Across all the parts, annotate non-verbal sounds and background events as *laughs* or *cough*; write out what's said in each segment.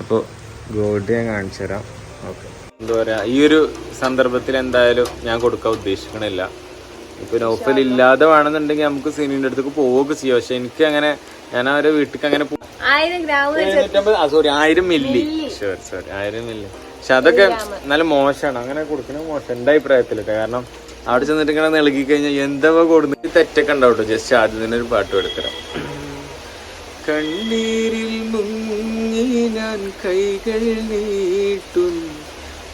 അപ്പോൾ ഗോൾഡ് ഞാൻ കാണിച്ചു തരാം. ഓക്കെ. എന്താ പറയുക ഈ ഒരു സന്ദർഭത്തിൽ എന്തായാലും ഞാൻ കൊടുക്കാൻ ഉദ്ദേശിക്കണില്ല. ഇപ്പൊ നോഫൽ ഇല്ലാതെ വേണമെന്നുണ്ടെങ്കിൽ നമുക്ക് സിനിമയുടെ അടുത്തേക്ക് പോവുകയൊക്കെ ചെയ്യാം. പക്ഷെ എനിക്ക് അങ്ങനെ ഞാൻ അവരെ വീട്ടിൽ അങ്ങനെ ആയിരം ഗ്രാം സോറി ആയിരം മില്ലി. ഷുവർ സോറി ആയിരം മില്ലി. പക്ഷെ അതൊക്കെ നല്ല മോശമാണ്. അങ്ങനെ കൊടുക്കണ മോശം. എന്റെ അഭിപ്രായത്തിലൊക്കെ കാരണം അവിടെ ചെന്നിട്ട് ഇങ്ങനെ നൽകി കഴിഞ്ഞാൽ എന്താ കൊടുക്കുന്നത് തെറ്റൊക്കെ ഉണ്ടാവും ജസ്റ്റ് ആദ്യം തന്നെ ഒരു പാട്ട് എടുക്കണം കണ്ണീരിൽ മുങ്ങി ഞാൻ കൈകൾ നീട്ടും.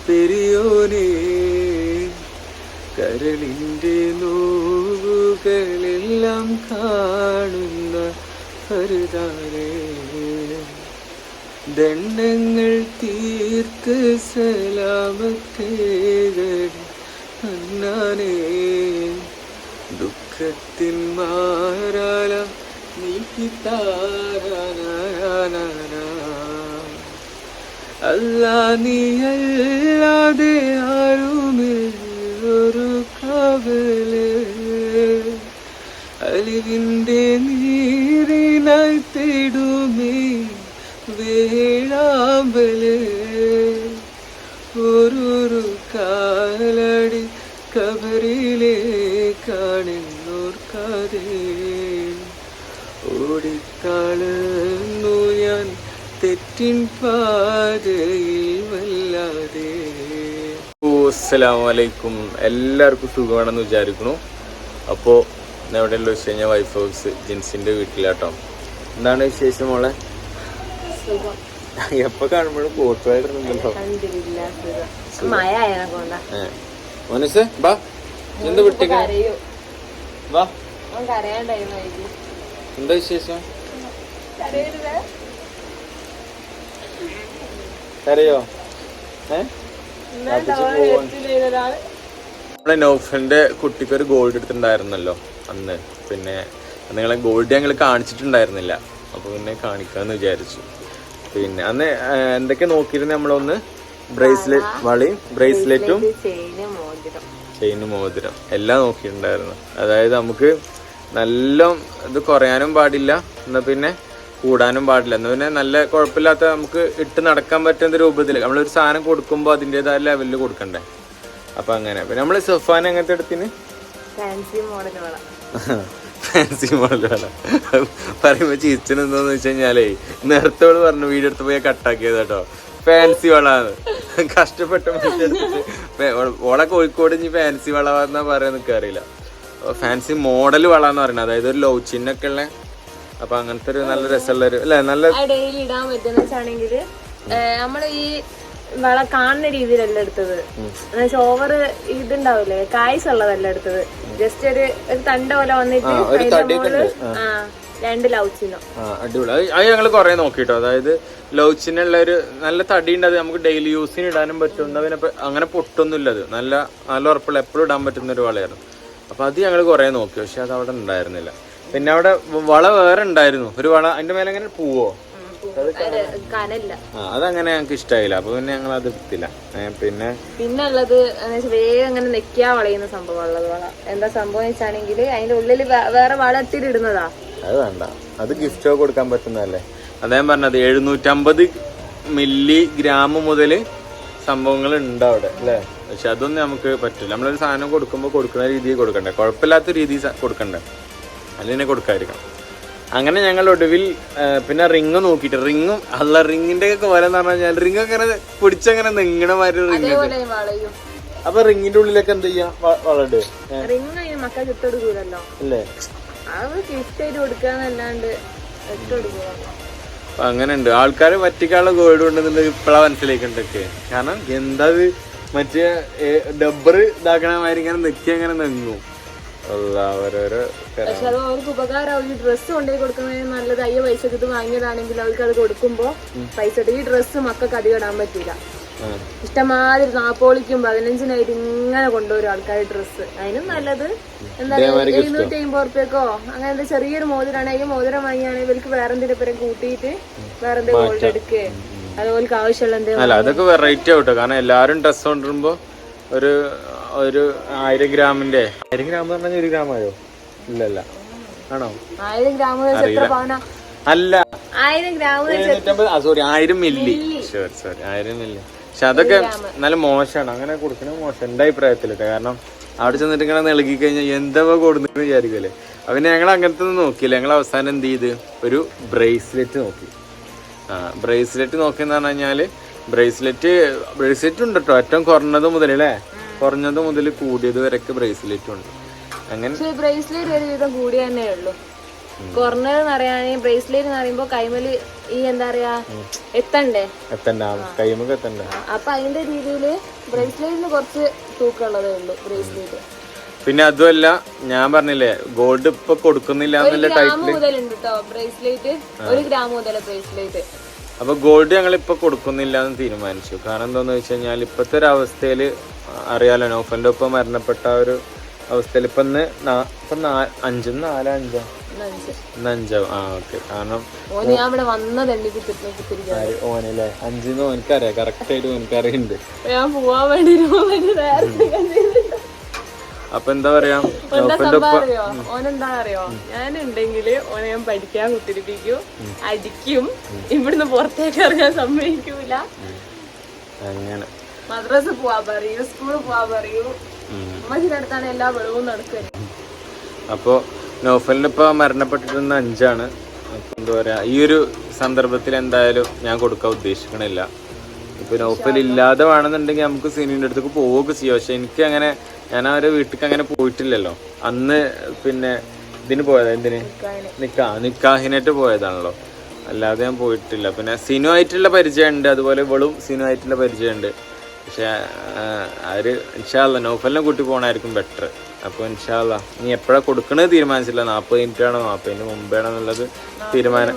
പെരിയോനേ കരളിന്റെ നോവുകളെല്ലാം കാണുന്ന ഹരിതാരേ ദണ്ഡങ്ങൾ തീർത്ത് സലാമത്തേകടി അന്നാനേ ദുഃഖത്തിൻ മാറാല അല്ല നീ അല്ലാതെ ആരുമില്ലൊരു കാവൽ. അലിവിന്റെ നീരിനായി തേടുമേ വേഴാമ്പൽ. ഒരു കാലടി ഓടിക്കളന്നു ഞാൻ തെറ്റിൻ പാതയിൽ വല്ലാതെ. ഓ അസ്സലാമലൈക്കും. എല്ലാവർക്കും സുഖമാണെന്ന് വിചാരിക്കുന്നു. അപ്പോൾ ഇന്ന് എവിടെയുള്ള വെച്ച് കഴിഞ്ഞാൽ വൈഫ് ഹൗസ് ജിൻസിന്റെ വീട്ടിലാട്ടോ. എന്താണ് വിശേഷം മോളെ? എപ്പോ കാണുമ്പോഴും കൊണ്ടാ മനസ്സ് ബാ എന്ത് വിട്ടേക്കാ വാ. എന്താ വിശേഷം? കരയോ? നമ്മുടെ നൗഫലിന്റെ കുട്ടിക്ക് ഒരു ഗോൾഡ് എടുത്തിട്ടുണ്ടായിരുന്നല്ലോ അന്ന്. പിന്നെ നിങ്ങളെ ഗോൾഡ് ഞങ്ങൾ കാണിച്ചിട്ടുണ്ടായിരുന്നില്ല. അപ്പൊ പിന്നെ കാണിക്കാന്ന് വിചാരിച്ചു. പിന്നെ അന്ന് എന്തൊക്കെ നോക്കിയിരുന്നു നമ്മളൊന്ന്? ബ്രേസ്ലെറ്റ് വളി ബ്രേസ്ലെറ്റും ചെയിന് മോതിരം. എല്ലാം നോക്കിയിട്ടുണ്ടായിരുന്നു. അതായത് നമുക്ക് നല്ല ഇത് കുറയാനും പാടില്ല. എന്നാ പിന്നെ കൂടാനും പാടില്ല. എന്ന് പിന്നെ നല്ല കുഴപ്പമില്ലാത്ത നമുക്ക് ഇട്ട് നടക്കാൻ പറ്റുന്ന രൂപത്തിൽ നമ്മളൊരു സാധനം കൊടുക്കുമ്പോൾ അതിന്റെതായ ലെവലിൽ കൊടുക്കണ്ടേ? അപ്പൊ അങ്ങനെ. പിന്നെ നമ്മൾ സഫാൻ എങ്ങനത്തെ എടുത്തിന്? ഫാൻസി മോഡൽ വേണം. പറയുമ്പോ ചീച്ചൻ എന്താന്ന് വെച്ച് കഴിഞ്ഞാലേ നേരത്തെ പറഞ്ഞു വീഡിയോ എടുത്ത് പോയി കട്ടാക്കിയത് കേട്ടോ ഫാൻസി വളാണ് കഷ്ടപ്പെട്ട മനുഷ്യടുത്തിട്ട് ഓളെ കോഴിക്കോട് ഇനി ഫാൻസി വള എന്നാ പറയാൻ നിൽക്കാറില്ല ഫാൻസി മോഡൽ വളാന്ന് പറയുന്നത് അതായത് ഒരു ലവ് ചിന്നൊക്കെ ഉള്ള അപ്പൊ അങ്ങനത്തെ ഒരു നല്ല രസമുള്ള ഒരു അല്ലെ നല്ല ഡെയിലി ഇടാൻ പറ്റുന്ന വെച്ചാണെങ്കിൽ നമ്മൾ ഈ വള കാണുന്ന രീതിയിലല്ല എടുത്തത്. എന്നുവെച്ചാൽ ഓവർ ഇതുണ്ടാവില്ലേ കായ്സ് ഉള്ളതല്ല എടുത്തത്. ജസ്റ്റ് ഒരു ഒരു തണ്ട പോലെ വന്നിട്ട് ആ രണ്ട് ലൗച്ചിനോ. അടിപൊളി. അത് ഞങ്ങൾ കുറെ നോക്കിട്ടോ. അതായത് ലൗച്ചിനുള്ള ഒരു നല്ല തടി ഉണ്ട് അത് നമുക്ക് ഡെയിലി യൂസിന് ഇടാനും പറ്റും. ഇപ്പൊ അങ്ങനെ പൊട്ടൊന്നുമില്ല അത്. നല്ല നല്ല ഉറപ്പുള്ള എപ്പോഴും ഇടാൻ പറ്റുന്ന ഒരു വളയായിരുന്നു. അപ്പൊ അത് ഞങ്ങൾ കുറെ നോക്കി. പക്ഷെ അത് അവിടെ ഉണ്ടായിരുന്നില്ല. പിന്നെ അവിടെ വള വേറെ ഉണ്ടായിരുന്നു. ഒരു വള അതിന്റെ മേലെ അങ്ങനെ പൂവോ? അതങ്ങനെ ഞങ്ങൾക്ക് ഇഷ്ടായില്ല. അപ്പൊ പിന്നെ ഞങ്ങൾ അത് എടുത്തില്ല. പിന്നെ? പിന്നെ ഉള്ളത് വേഗം അങ്ങനെ നെക്കിയാ വളയുന്ന സംഭവം ഉള്ളത്. വള. എന്താ സംഭവം വെച്ചാണെങ്കിൽ അതിന്റെ ഉള്ളിൽ വേറെ വള ഇട്ടിട്ടിടുന്നതാ അത് വേണ്ട. അത് ഗിഫ്റ്റോ കൊടുക്കാൻ പറ്റുന്നതല്ലേ? അദ്ദേഹം പറഞ്ഞത് എഴുന്നൂറ്റമ്പത് മില്ലി ഗ്രാം മുതൽ സംഭവങ്ങൾ ഉണ്ട് അവിടെ അല്ലേ? പക്ഷെ അതൊന്നും നമുക്ക് പറ്റില്ല. നമ്മളൊരു സാധനം കൊടുക്കുമ്പോൾ കൊടുക്കുന്ന രീതിയിൽ കൊടുക്കണ്ടേ? കുഴപ്പമില്ലാത്ത രീതിയിൽ കൊടുക്കണ്ടേ? അല്ലെങ്കിൽ കൊടുക്കാതിരിക്കണം. അങ്ങനെ ഞങ്ങൾ ഒടുവിൽ പിന്നെ റിങ് നോക്കിയിട്ട് റിങ്ങും അല്ല റിങ്ങിന്റെ ഒക്കെ പോലെ എന്ന് പറഞ്ഞാൽ റിങ് അങ്ങനെ പിടിച്ചങ്ങനെ നിങ്ങണ മാതിരി റിങ് അപ്പൊ റിങ്ങിന്റെ ഉള്ളിലൊക്കെ എന്ത് ചെയ്യാ? വളണ്ട് റിങ് അതിന് ഇട്ടെടുക്കൂലല്ലോ അല്ലേ അങ്ങനെ ഉണ്ട് ആൾക്കാര് പറ്റിക്കാനുള്ള ഗോൾഡ് ഉണ്ടെന്നുള്ളത് ഇപ്പഴാ മനസ്സിലേക്കുണ്ടൊക്കെ. കാരണം എന്താ മറ്റേ ഡബ്ബർ ഇതാക്കണ മാതിരി ഇങ്ങനെ നിക്കി അങ്ങനെ പക്ഷെ അത് അവർക്ക് ഉപകാരം. ഈ ഡ്രസ്സ് കൊണ്ടുപോയി കൊടുക്കുന്നതിന് നല്ലത് അയ്യ പൈസ ഇത് വാങ്ങിയതാണെങ്കിൽ അവർക്ക് അത് കൊടുക്കുമ്പോ പൈസ ഈ ഡ്രസ്സ് മക്കൾക്ക് അധികം ഇടാൻ പറ്റില്ല. ഇഷ്ടമാതിരി നാപ്പോളിക്കും പതിനഞ്ചിനായിട്ട് ഇങ്ങനെ കൊണ്ടുവരും ആൾക്കാർ ഡ്രസ്സ് അതിനും നല്ലത്. എന്താ എഴുന്നൂറ്റി അമ്പത് ഉറുപ്പ്യക്കോ? അങ്ങനത്തെ ചെറിയൊരു മോതിരാണ്. ഈ മോതിരം വാങ്ങിയാണെങ്കിൽ ഇവർക്ക് വേറെ പേരും കൂട്ടിയിട്ട് വേറെ എന്തെങ്കിലും ഗോൾഡ് എടുക്കേ. അതുപോലെ ആവശ്യമുള്ള എന്തെങ്കിലും അതൊക്കെ വെറൈറ്റി ആവട്ടോ. കാരണം എല്ലാരും ഡ്രസ് കൊണ്ടുവരുമ്പോ ഒരു ഒരു ആയിരം ഗ്രാമിന്റെ. ആയിരം ഗ്രാം പറഞ്ഞാൽ ഒരു ഗ്രാമായോ ആയോ? ഇല്ലല്ല. ആണോ? ആയിരം ഗ്രാം വെച്ച് എത്ര പവന? അല്ല. ആയിരം ഗ്രാം സോറി ആയിരം മില്ലി. സോറി സോറി ആയിരം മില്ലി. പക്ഷെ അതൊക്കെ നല്ല മോശമാണ്. അങ്ങനെ കൊടുക്കുന്നത് മോശം. എന്റെ അഭിപ്രായത്തിലിട്ട്. കാരണം അവിടെ ചെന്നിട്ട് ഇങ്ങനെ നൽകി കഴിഞ്ഞാൽ എന്താ കൊടുക്കുന്നു വിചാരിക്കുമല്ലേ അപ്പം ഞങ്ങൾ അങ്ങനത്തെ ഒന്നും നോക്കിയില്ല. ഞങ്ങൾ അവസാനം എന്ത് ചെയ്ത്? ഒരു ബ്രേസ്ലെറ്റ് നോക്കി. ആ ബ്രേസ്ലെറ്റ് നോക്കിയെന്ന് പറഞ്ഞു കഴിഞ്ഞാൽ ബ്രേസ്ലെറ്റ് ബ്രേസ്ലെറ്റ് ഉണ്ട് കേട്ടോ ഏറ്റവും കുറഞ്ഞത് മുതൽ അല്ലേ കുറഞ്ഞത് മുതൽ കൂടിയത് വരെയൊക്കെ ബ്രേസ്ലെറ്റ് ഉണ്ട്. അങ്ങനെ ബ്രേസ്ലെറ്റ് ഒരു വിധം കൂടി തന്നെ ഉള്ളൂ. കുറഞ്ഞതെന്ന് പറയാണെങ്കിൽ ബ്രേസ്ലെറ്റ് എന്ന് പറയുമ്പോ കൈമൽ ഈ എന്താ പറയാ എത്തണ്ടേ? എത്തണ്ട കൈമുഖം എത്തണ്ട. ആ, അപ്പൊ അതിന്റെ രീതിയിൽ ബ്രേസ്ലെറ്റിന് കുറച്ച് തൂക്കമുള്ളതേ ഉള്ളൂ ബ്രേസ്ലെറ്റ് പിന്നെ അതുമല്ല ഞാൻ പറഞ്ഞില്ലേ ഗോൾഡ് ഇപ്പൊ കൊടുക്കുന്നില്ല എന്നുള്ള ടൈറ്റിൽ അപ്പൊ ഗോൾഡ് ഞങ്ങൾ ഇപ്പൊ കൊടുക്കുന്നില്ല എന്ന് തീരുമാനിച്ചു. കാരണം എന്താന്ന് വെച്ച് കഴിഞ്ഞാൽ ഇപ്പത്തെ ഒരു അവസ്ഥയിൽ അറിയാലോ നോഫലിന്റെ ഒപ്പം മരണപ്പെട്ട ആ ഒരു അവസ്ഥയിൽ ഇപ്പൊ ഇന്ന് ഇപ്പൊ അഞ്ചും നാലോ അഞ്ചോ? ഇന്ന് അഞ്ചാവും ആ ഓക്കെ. കാരണം ഓനല്ലേ? അഞ്ചിന്ന് ഓനക്കറിയാം. കറക്റ്റ് ആയിട്ട് ഓനക്കറിയുണ്ട്. അപ്പൊ എന്താ പറയാ? ഓനെന്താ അറിയോ? ഞാൻ ഉണ്ടെങ്കിൽ ഓനെ ഞാൻ പഠിക്കാൻ കുത്തിരിപ്പിക്കും അടിക്കും ഇവിടുന്ന് പുറത്തേക്ക് ഇറങ്ങാൻ സമ്മതിക്കൂല. അങ്ങനെ. മദ്രസ പോവാ പറയൂ സ്കൂളിൽ പോവാ പറയൂ. ഉമ്മച്ചിന്റെ അടുത്താണ് എല്ലാ വെളിവും നടക്കുന്നത്. അപ്പോൾ നോഫലിന് ഇപ്പോൾ മരണപ്പെട്ടിരുന്ന അഞ്ചാണ്. അപ്പോൾ എന്താ പറയുക ഈ ഒരു സന്ദർഭത്തിൽ എന്തായാലും ഞാൻ കൊടുക്കാൻ ഉദ്ദേശിക്കണില്ല. ഇപ്പൊ നോഫൽ ഇല്ലാതെ വേണമെന്നുണ്ടെങ്കിൽ നമുക്ക് സിനിമയുടെ അടുത്തേക്ക് പോവുക ചെയ്യാം. പക്ഷെ എനിക്ക് അങ്ങനെ ഞാൻ അവരെ വീട്ടിലേക്ക് അങ്ങനെ പോയിട്ടില്ലല്ലോ. അന്ന് പിന്നെ ഇതിന് പോയത് എന്തിന്? നിക്കാ നിക്കാഹിനായിട്ട് പോയതാണല്ലോ. അല്ലാതെ ഞാൻ പോയിട്ടില്ല. പിന്നെ സിനു ആയിട്ടുള്ള പരിചയമുണ്ട്. അതുപോലെ ഇവളും സിനു ആയിട്ടുള്ള പരിചയമുണ്ട്. പക്ഷെ അവർ ഇൻഷാല്ല നോഫലിനെ കൂട്ടി പോകണമായിരിക്കും ബെറ്റർ അപ്പോൾ ഇൻഷാല്ല നീ എപ്പോഴാണ് കൊടുക്കണത് തീരുമാനിച്ചില്ല? നാൽപ്പത് മിനിറ്റ് ആണോ നാൽപ്പതിന് മുമ്പാണോ എന്നുള്ളത് തീരുമാനം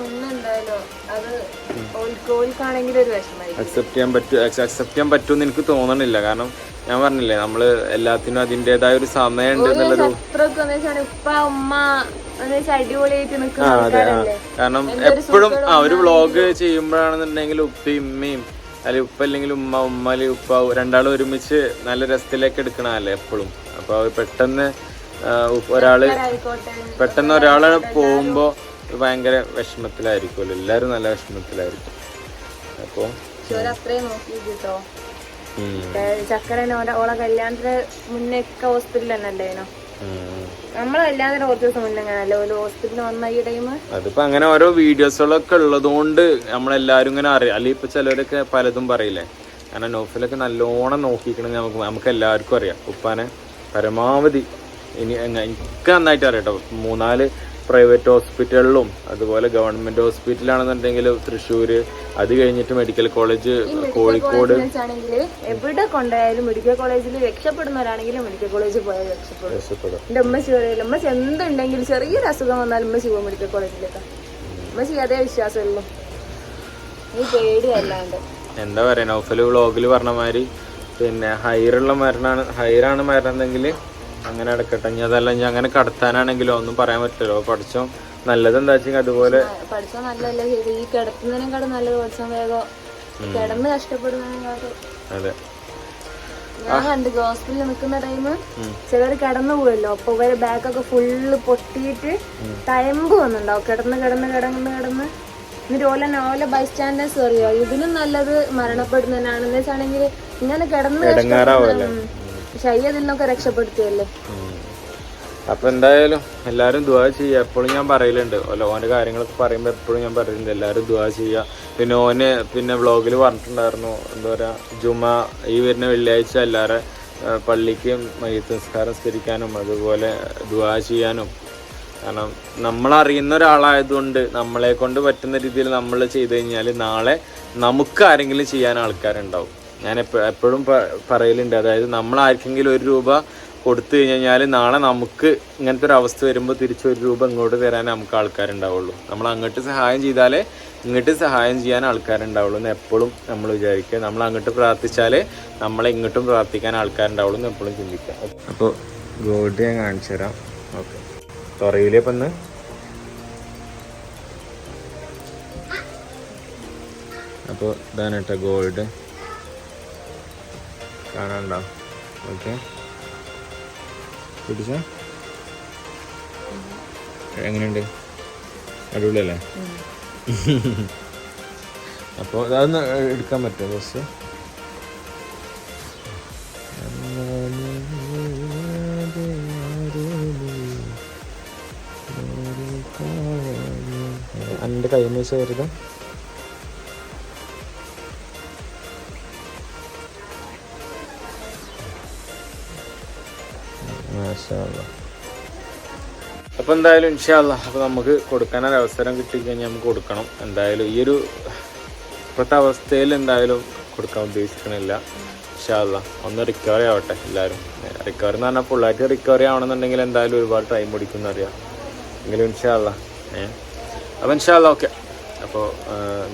അക്സെപ്റ്റ് ചെയ്യാൻ പറ്റും അക്സെപ്റ്റ് ചെയ്യാൻ പറ്റുമെന്ന് എനിക്ക് തോന്നണില്ല. കാരണം ഞാൻ പറഞ്ഞില്ലേ നമ്മൾ എല്ലാത്തിനും അതിന്റെതായ ഒരു സമയമുണ്ട് എന്നുള്ളത് ആ അതെ കാരണം എപ്പോഴും ആ ഒരു വ്ളോഗ് ചെയ്യുമ്പോഴാണെന്നുണ്ടെങ്കിൽ ഉപ്പയും ഉമ്മയും അല്ലെങ്കിൽ ഉപ്പ അല്ലെങ്കിൽ ഉമ്മ ഉമ്മ അല്ലെങ്കിൽ ഉപ്പ രണ്ടാളും ഒരുമിച്ച് നല്ല രസത്തിലേക്ക് എടുക്കണല്ലേ എപ്പോഴും അപ്പൊ പെട്ടെന്ന് ഒരാൾ പെട്ടെന്ന് ഒരാൾ പോകുമ്പോ ഭയങ്കര വിഷമത്തിലായിരിക്കുമല്ലോ. എല്ലാരും നല്ല വിഷമത്തിലായിരിക്കും. അപ്പൊ ചക്കര ചക്കരനെ ഓളെ കല്യാണത്തിന് മുന്നേ ഹോസ്പിറ്റലിൽ തന്നെ അല്ലേനോ ദിവസം അതിപ്പോ അങ്ങനെ ഓരോ വീഡിയോസുകളൊക്കെ ഉള്ളതുകൊണ്ട് നമ്മളെല്ലാരും ഇങ്ങനെ അറിയാം. അല്ലെങ്കിൽ ഇപ്പൊ ചിലവരൊക്കെ പലതും പറയില്ലേ? കാരണം നോഫിലൊക്കെ നല്ലോണം നോക്കിക്കണെങ്കിൽ നമുക്ക് നമുക്ക് എല്ലാവർക്കും അറിയാം. ഉപ്പാനെ പരമാവധി ഇനി എനിക്ക് നന്നായിട്ട് അറിയാം കേട്ടോ മൂന്നാൽ പ്രൈവറ്റ് ഹോസ്പിറ്റലിലും അതുപോലെ ഗവൺമെന്റ് ഹോസ്പിറ്റലാണെന്നുണ്ടെങ്കിൽ തൃശ്ശൂര് അത് കഴിഞ്ഞിട്ട് മെഡിക്കൽ കോളേജ് കോഴിക്കോട്. എവിടെ കൊണ്ടായാലും മെഡിക്കൽ കോളേജിൽ രക്ഷപ്പെടുന്നവരാണെങ്കിലും മെഡിക്കൽ കോളേജിൽ പോയാൽ രക്ഷപ്പെടും. രക്ഷപ്പെടും. എന്റെ ഉമ്മച്ചി പറയില്ല ഉമ്മച്ചി എന്തുണ്ടെങ്കിലും ചെറിയൊരു അസുഖം വന്നാലും ഉമ്മച്ചി പോകും മെഡിക്കൽ കോളേജിലേക്ക് ഉമ്മച്ചി അതേ വിശ്വാസമുള്ളൂ നീ പേടിയല്ലാണ്ട് എന്താ പറയാ നൗഫൽ വ്ളോഗിൽ പറഞ്ഞ മാതിരി പിന്നെ ഹൈറുള്ള മരണാണ് ഹൈറാണ് മരണമെങ്കിൽ അങ്ങനെ അടക്കട്ടെ ഇനി അതല്ല ഇനി അങ്ങനെ കടത്താനാണെങ്കിലും ഒന്നും പറയാൻ പറ്റില്ലല്ലോ. പഠിച്ചോ? നല്ലത് എന്താ വെച്ചാൽ അതുപോലെ പഠിച്ചാൽ നല്ലതല്ല? ചെയ്ത് ഈ കിടത്തുന്നതിനെക്കാളും നല്ലത് പഠിച്ചാൽ വേഗം കിടന്ന് കഷ്ടപ്പെടുന്നതിനെക്കാട്ടും അതെ. ഞാൻ കണ്ട് ഹോസ്പിറ്റലിൽ നിൽക്കുന്ന ടൈം ചിലർ കിടന്നു പോയല്ലോ. അപ്പൊ ഇവരെ ബാക്കൊക്കെ ഫുള്ള് പൊട്ടിയിട്ട് തയമ്പ് വന്നിണ്ടാവും കിടന്ന് കിടന്ന് കിടന്ന് കിടന്ന്. എന്നിട്ട് ഓല ഓല ബൈസ്റ്റാൻഡേഴ്സ് അറിയോ ഇതിലും നല്ലത് മരണപ്പെടുന്നതിനാണെന്ന് വെച്ചാണെങ്കിൽ ഇങ്ങനെ കിടന്ന്. പക്ഷെ അയ്യ രക്ഷപ്പെടുത്തിയല്ലേ? ഉം. അപ്പൊ എന്തായാലും എല്ലാവരും ദുവാ ചെയ്യുക. എപ്പോഴും ഞാൻ പറയലുണ്ട്. ഓല കാര്യങ്ങളൊക്കെ പറയുമ്പോൾ എപ്പോഴും ഞാൻ പറയുന്നുണ്ട് എല്ലാവരും ദുവാ ചെയ്യുക. പിന്നെ ഓന് പിന്നെ വ്ളോഗിൽ പറഞ്ഞിട്ടുണ്ടായിരുന്നു. എന്താ പറയാ ജുമ ഈ വരുന്ന വെള്ളിയാഴ്ച എല്ലാവരും പള്ളിക്ക് മയ്യത്ത് സ്ഥിരിക്കാനും അതുപോലെ ദുവാ ചെയ്യാനും. കാരണം നമ്മൾ അറിയുന്ന ഒരാളായതുകൊണ്ട് നമ്മളെ കൊണ്ട് പറ്റുന്ന രീതിയിൽ നമ്മൾ ചെയ്തു കഴിഞ്ഞാൽ നാളെ നമുക്ക് ആരെങ്കിലും ചെയ്യാൻ ആൾക്കാരുണ്ടാവും. ഞാൻ എപ്പോഴും പറയലുണ്ട്. അതായത് നമ്മൾ ആർക്കെങ്കിലും ഒരു രൂപ കൊടുത്തു കഴിഞ്ഞാൽ നാളെ നമുക്ക് ഇങ്ങനത്തെ ഒരു അവസ്ഥ വരുമ്പോൾ തിരിച്ച് ഒരു രൂപ ഇങ്ങോട്ട് തരാൻ നമുക്ക് ആൾക്കാരുണ്ടാവുള്ളൂ. നമ്മൾ അങ്ങോട്ട് സഹായം ചെയ്താലേ ഇങ്ങോട്ട് സഹായം ചെയ്യാൻ ആൾക്കാരുണ്ടാവുള്ളൂ എന്ന് എപ്പോഴും നമ്മൾ വിചാരിക്കുക. നമ്മൾ അങ്ങോട്ട് പ്രാർത്ഥിച്ചാലേ നമ്മളെ ഇങ്ങോട്ടും പ്രാർത്ഥിക്കാൻ ആൾക്കാരുണ്ടാവുള്ളൂ എന്ന് എപ്പോഴും ചിന്തിക്കുക. അപ്പോൾ ഗോഡ് ഞാൻ കാണിച്ചു തരാം. ഓക്കെ. തുറയില്ലേ ഇപ്പം അപ്പോൾ ഇതാണ് കേട്ടോ ഗോൾഡ്. കാണാനുണ്ടോ? ഓക്കെ. പിടിച്ച എങ്ങനെയുണ്ട് അടിപൊളിയല്ലേ അപ്പോൾ അതൊന്ന് എടുക്കാൻ പറ്റുമോ ബസ് എന്റെ കൈമേശ വരുന്നത് വരുത് അപ്പൊ എന്തായാലും ഇൻഷാല്ല അപ്പൊ നമുക്ക് കൊടുക്കാൻ ഒരു അവസരം കിട്ടിക്കഴിഞ്ഞാൽ നമുക്ക് കൊടുക്കണം. എന്തായാലും ഈ ഒരു ഇപ്പോഴത്തെ അവസ്ഥയിൽ എന്തായാലും കൊടുക്കാൻ ഉദ്ദേശിക്കണില്ല. ഇൻഷാല്ല ഒന്ന് റിക്കവറി ആവട്ടെ എല്ലാവരും റിക്കവറി എന്ന് പറഞ്ഞാൽ ഫുള്ളായിട്ട് റിക്കവറി ആവണമെന്നുണ്ടെങ്കിൽ എന്തായാലും ഒരുപാട് ടൈം പിടിക്കും അറിയാം. എങ്കിലും ഇൻഷാല്ല ഏ? അപ്പോൾ ഇൻഷാല്ല ഓക്കെ അപ്പോൾ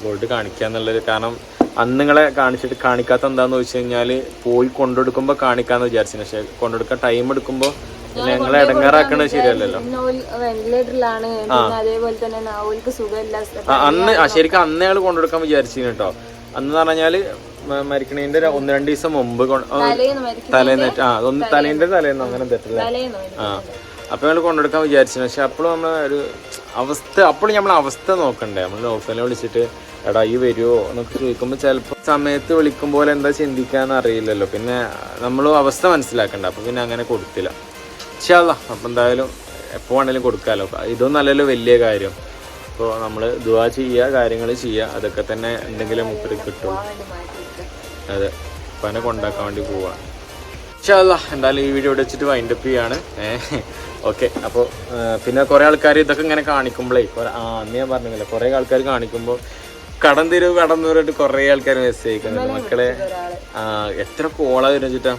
ഗോൾഡ് കാണിക്കുക എന്നുള്ളത് കാരണം അന്ന് നിങ്ങളെ കാണിച്ചിട്ട് കാണിക്കാത്ത എന്താന്ന് വെച്ച് കഴിഞ്ഞാൽ പോയി കൊണ്ടെടുക്കുമ്പോൾ കാണിക്കാന്ന് വിചാരിച്ചു പക്ഷെ കൊണ്ടെടുക്കാൻ ടൈം എടുക്കുമ്പോൾ ഞങ്ങളെ ഇടങ്ങാറാക്കണത് ശരിയല്ലല്ലോ. അതേപോലെ തന്നെ സുഖമില്ല. അന്ന് ശരിക്കും അന്ന് ഞങ്ങൾ കൊണ്ടെടുക്കാൻ വിചാരിച്ചിരുന്നു കേട്ടോ അന്ന് പറഞ്ഞാൽ മരിക്കണേന്റെ ഒന്ന് രണ്ട് ദിവസം മുമ്പ് തലേന്ന് ആ ഒന്ന് തലേന്റെ തലേന്ന് അങ്ങനെ തെറ്റില്ല ആ. അപ്പൊ ഞങ്ങൾ കൊണ്ടെടുക്കാൻ വിചാരിച്ചു പക്ഷെ അപ്പോഴും നമ്മൾ ഒരു അവസ്ഥ അപ്പോഴും നമ്മൾ അവസ്ഥ നോക്കണ്ടേ? നമ്മൾ ഓഫീസിനെ വിളിച്ചിട്ട് എടാ ഈ വരുമോ എന്നൊക്കെ ചോദിക്കുമ്പോൾ ചിലപ്പോൾ സമയത്ത് വിളിക്കുമ്പോൾ എന്താ ചിന്തിക്കാന്ന് അറിയില്ലല്ലോ. പിന്നെ നമ്മൾ അവസ്ഥ മനസ്സിലാക്കണ്ട. അപ്പോൾ പിന്നെ അങ്ങനെ കൊടുത്തില്ല. പക്ഷേ അല്ല അപ്പം എന്തായാലും എപ്പോൾ വേണേലും കൊടുക്കാമല്ലോ ഇതൊന്നും അല്ലല്ലോ വലിയ കാര്യം. അപ്പോൾ നമ്മൾ ദുവാ ചെയ്യുക കാര്യങ്ങൾ ചെയ്യുക അതൊക്കെ തന്നെ എന്തെങ്കിലും മുപ്പര് കിട്ടുള്ളൂ. അതെ പന കൊണ്ടാക്കാൻ വേണ്ടി പോവാണ് ഇൻഷാല്ല എന്തായാലും ഈ വീഡിയോ വെച്ചിട്ട് വൈൻഡപ്പ് ചെയ്യാണ്. ഓക്കെ അപ്പോൾ പിന്നെ കുറേ ആൾക്കാർ ഇതൊക്കെ ഇങ്ങനെ കാണിക്കുമ്പോഴേ ആ അന്ന് ഞാൻ പറഞ്ഞില്ല കുറേ ആൾക്കാർ കാണിക്കുമ്പോൾ കടം തരൂ കടം തരുമായിട്ട് കുറേ ആൾക്കാർ മെസ്സേജ് അയക്കുന്നുണ്ട്. മക്കളെ ആ എത്ര കോളാ വരുന്നിട്ടാ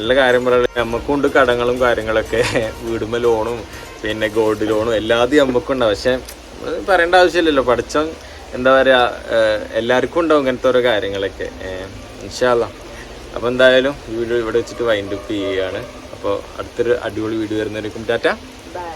എല്ലാ കാര്യം പറയുന്നത് നമുക്കുണ്ട് കടങ്ങളും കാര്യങ്ങളൊക്കെ. *laughs* വീടുമ്പ ലോണും പിന്നെ ഗോൾഡ് ലോണും എല്ലാതും നമുക്കുണ്ടാവും പക്ഷെ പറയേണ്ട ആവശ്യമില്ലല്ലോ. പഠിച്ച എന്താ പറയാ എല്ലാവർക്കും ഉണ്ടാവും ഇങ്ങനത്തെ ഓരോ കാര്യങ്ങളൊക്കെ. ഇൻഷാല്ല അപ്പോൾ എന്തായാലും ഈ വീഡിയോ ഇവിടെ വെച്ചിട്ട് വൈൻഡപ്പ് ചെയ്യുകയാണ്. അപ്പോൾ അടുത്തൊരു അടിപൊളി വീഡിയോ വരുന്നവരേക്കും ടാറ്റ. ബൈ